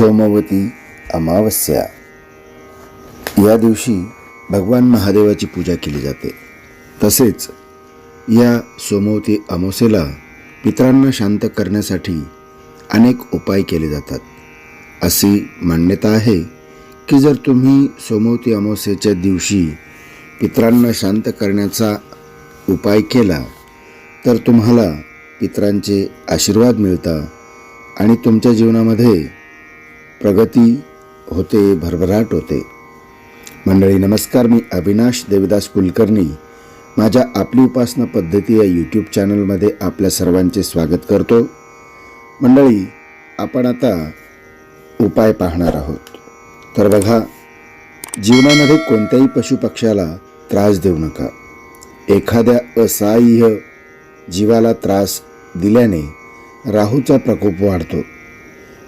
सोमवती अमावस्या. या दिवशी भगवान महादेवाची पूजा केली जाते. तसेच या सोमवती अमावस्येला पितरांना शांत करण्यासाठी अनेक उपाय केले जातात. अशी मान्यता आहे की जर तुम्ही सोमवती अमावस्येच्या दिवशी पितरांना शांत करण्याचा उपाय केला तर तुम्हाला पितरांचे आशीर्वाद मिळतात आणि तुमच्या जीवनामध्ये प्रगती होते भरभराट होते. मंडळी नमस्कार मी अविनाश देवदास कुलकर्णी. माझ्या आपली उपासना पद्धती या यूट्यूब चॅनलमध्ये आपल्या सर्वांचे स्वागत करतो. मंडळी आपण आता उपाय पाहणार आहोत. तर बघा जीवनामध्ये कोणत्याही पशुपक्ष्याला त्रास देऊ नका. एखाद्या असहाय्य जीवाला त्रास दिल्याने राहूचा प्रकोप वाढतो.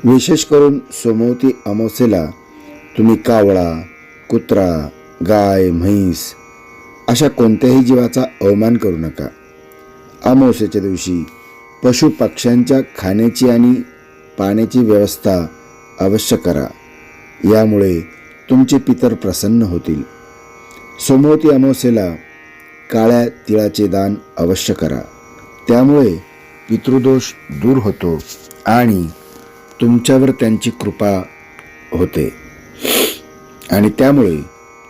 विशेष करून सोमवती अमावस्येला तुम्ही कावळा कुत्रा गाय म्हैस अशा कोणत्याही जीवाचा अवमान करू नका. अमावस्येच्या दिवशी पशु पक्ष्यांच्या खाण्याची आणि पाण्याची व्यवस्था अवश्य करा. यामुळे तुमचे पितर प्रसन्न होतील. सोमवती अमावस्येला काळ्या तिळाचे दान अवश्य करा. त्यामुळे पितृदोष दूर होतो आणि तुमच्यावर त्यांची कृपा होते. आणि त्यामुळे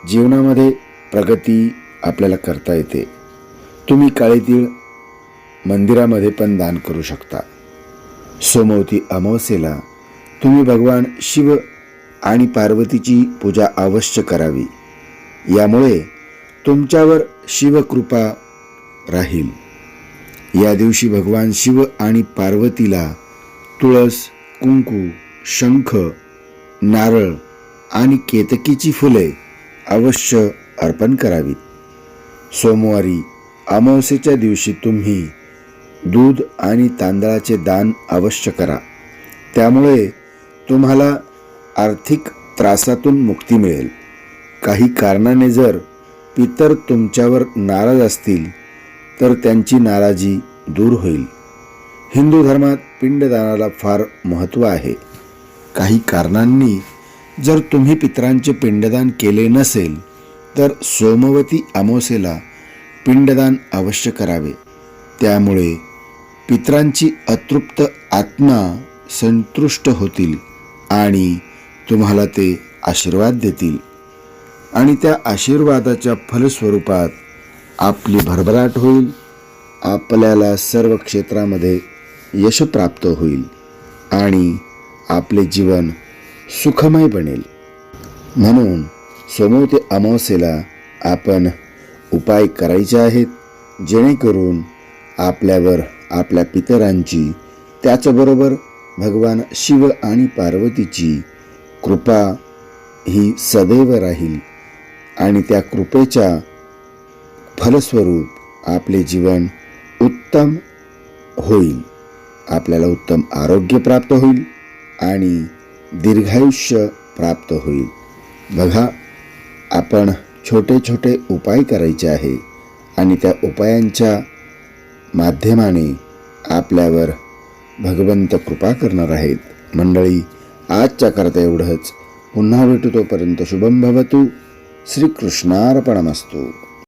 जीवनामध्ये प्रगती आपल्याला करता येते. तुम्ही काळीतीळ मंदिरामध्ये पण दान करू शकता. सोमवती अमावस्येला तुम्ही भगवान शिव आणि पार्वतीची पूजा अवश्य करावी. यामुळे तुमच्यावर शिवकृपा राहील. या दिवशी भगवान शिव आणि पार्वतीला तुळस कुंकू शंख नारळ आणि केतकीची फुले अवश्य अर्पण करावीत. सोमवारी अमावस्येच्या दिवशी तुम्ही दूध आणि तांदळाचे दान अवश्य करा. त्यामुळे तुम्हाला आर्थिक त्रासातून मुक्ती मिळेल. काही कारणाने जर पितर तुमच्यावर नाराज असतील तर त्यांची नाराजी दूर होईल. हिंदू धर्मात पिंडदानाला फार महत्त्व आहे. काही कारणांनी जर तुम्ही पितरांचे पिंडदान केले नसेल तर सोमवती अमावस्येला पिंडदान अवश्य करावे. त्यामुळे पित्रांची अतृप्त आत्मा संतुष्ट होतील आणि तुम्हाला ते आशीर्वाद देतील. आणि त्या आशीर्वादाच्या फलस्वरूपात आपली भरभराट होईल. आपल्याला सर्व क्षेत्रामध्ये यश प्राप्त होईल आणि आपले जीवन सुखमय बनेल. म्हणून सोमवती अमावस्येला आपण उपाय करायचे आहेत जेणेकरून आपल्यावर आपल्या पितरांची त्याचबरोबर भगवान शिव आणि पार्वतीची कृपा ही सदैव राहील आणि त्या कृपेच्या फलस्वरूप आपले जीवन उत्तम होईल. आपल्याला उत्तम आरोग्य प्राप्त होईल आणि दीर्घायुष्य प्राप्त होईल. बघा आपण छोटे छोटे उपाय करायचे आहे आणि त्या उपायांच्या माध्यमाने आपल्यावर भगवंत कृपा करणार आहेत. मंडळी आजच्या करता एवढंच. पुन्हा भेटू तोपर्यंत शुभम भवतू. श्रीकृष्णार्पणमस्तू.